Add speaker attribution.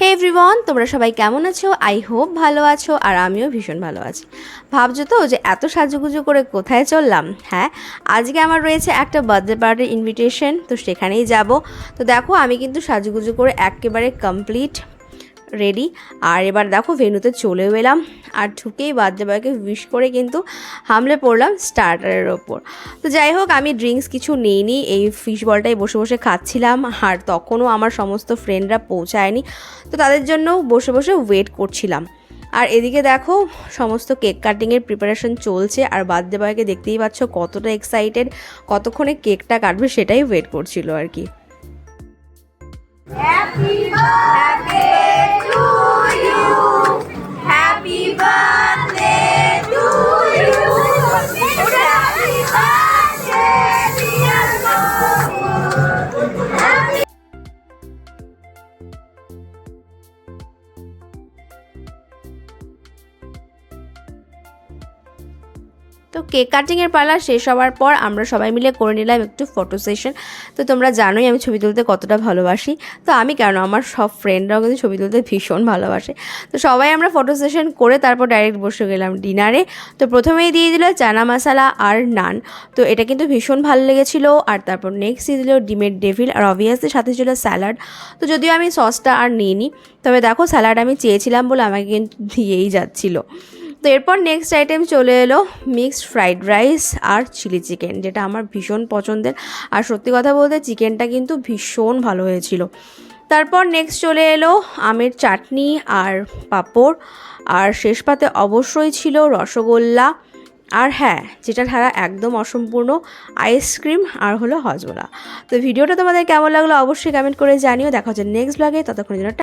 Speaker 1: হে everyone তোমরা সবাই কেমন আছো? আই হোপ ভালো আছো আর আমিও ভীষণ ভালো আছি। ভাবছ তো যে এত সাজুগুজু করে কোথায় চললাম? হ্যাঁ আজকে আমার রয়েছে একটা বার্থডে পার্টির ইনভিটেশন তো সেখানেই যাব। তো দেখো, আমি কিন্তু সাজুগুজু করে একেবারে কমপ্লিট রেডি আর এবার দেখো ভেনুতে চলেও এলাম। আর ঢুকেই বয়কে উইশ করে কিন্তু হামলে পড়লাম স্টার্টারের ওপর। তো যাই হোক, আমি ড্রিঙ্কস কিছু নিইনি। এই ফিশ বলটাই বসে বসে খাচ্ছিলাম। আর তখনও আমার সমস্ত ফ্রেন্ডরা পৌঁছায়নি। তো তাদের জন্য বসে বসে ওয়েট করছিলাম। আর এদিকে দেখো, সমস্ত কেক কাটিংয়ের প্রিপারেশন চলছে। আর বার্থডে বয়কে দেখতেই পাচ্ছ কতটা এক্সাইটেড কতক্ষণে কেকটা কাটবে সেটাই ওয়েট করছিল আর কি। তো কেক কাটিংয়ের পালা শেষ হওয়ার পর আমরা সবাই মিলে করে নিলাম একটু ফটো সেশন তো তোমরা জানোই আমি ছবি তুলতে কতটা ভালোবাসি। তো আমি কেন? আমার সব ফ্রেন্ডরাও কিন্তু ছবি তুলতে ভীষণ ভালোবাসে। তো সবাই আমরা ফটো সেশন করে তারপর ডাইরেক্ট বসে গেলাম ডিনারে তো প্রথমেই দিয়ে দিল চানা মশালা আর নান তো এটা কিন্তু ভীষণ ভালো লেগেছিলো। আর তারপর নেক্সট দিয়ে দিল ডিমের ডেভিল আর অবভিয়াসলি সাথে ছিল স্যালাড তো যদিও আমি সসটা আর নিইনি, তবে দেখো স্যালাড আমি চেয়েছিলাম বলে আমাকে কিন্তু দিয়েই যাচ্ছিল। তো এরপর নেক্সট আইটেম চলে এলো মিক্সড ফ্রাইড রাইস আর চিলি চিকেন যেটা আমার ভীষণ পছন্দের। আর সত্যি কথা বলতে চিকেনটা কিন্তু ভীষণ ভালো হয়েছিল। তারপর নেক্সট চলে এলো আমের চাটনি আর পাঁপড়। আর শেষ পাতে অবশ্যই ছিল রসগোল্লা। আর হ্যাঁ যেটা ছাড়া একদম অসম্পূর্ণ আইসক্রিম আর হলো হজমোলা তো ভিডিওটা তোমাদের কেমন লাগল অবশ্যই কমেন্ট করে জানিও। দেখা হচ্ছে নেক্সট ব্লগে ততক্ষণের জন্য